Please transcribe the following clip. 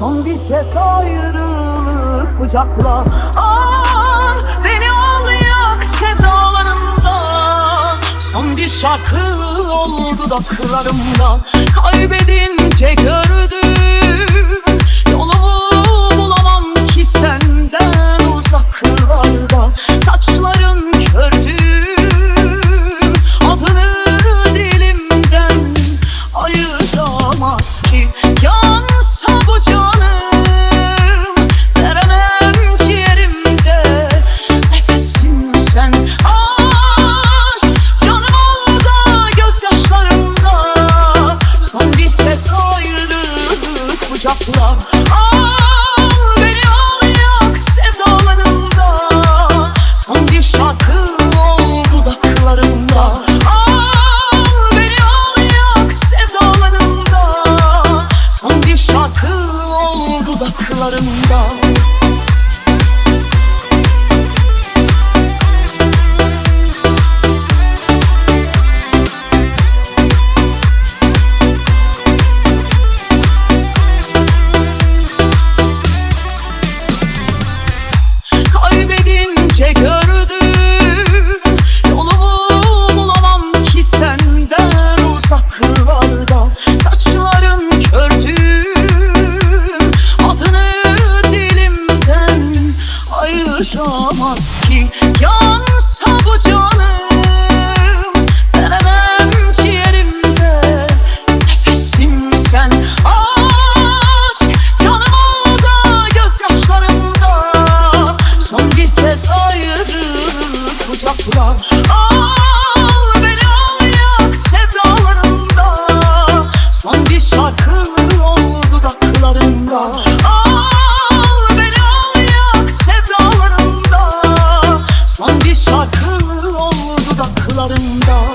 Son bir kez ayrılık kucakla. Al beni al yak sevdalarından Son bir şarkı ol dudaklarımda Kaybedince gördüm Al beni al yak sevdalarımda. Son bir şarkı ol Al beni al yak sevdalarımda. Son bir şarkı ol dudaklarımda ayıramaz ki. Yansa bu canım. Veremem ciğerimde Nefesim sen. Aşk canım ol da gözyaşlarımda. Son bir kez ayrılık kucakla şarkı ol dudaklarımda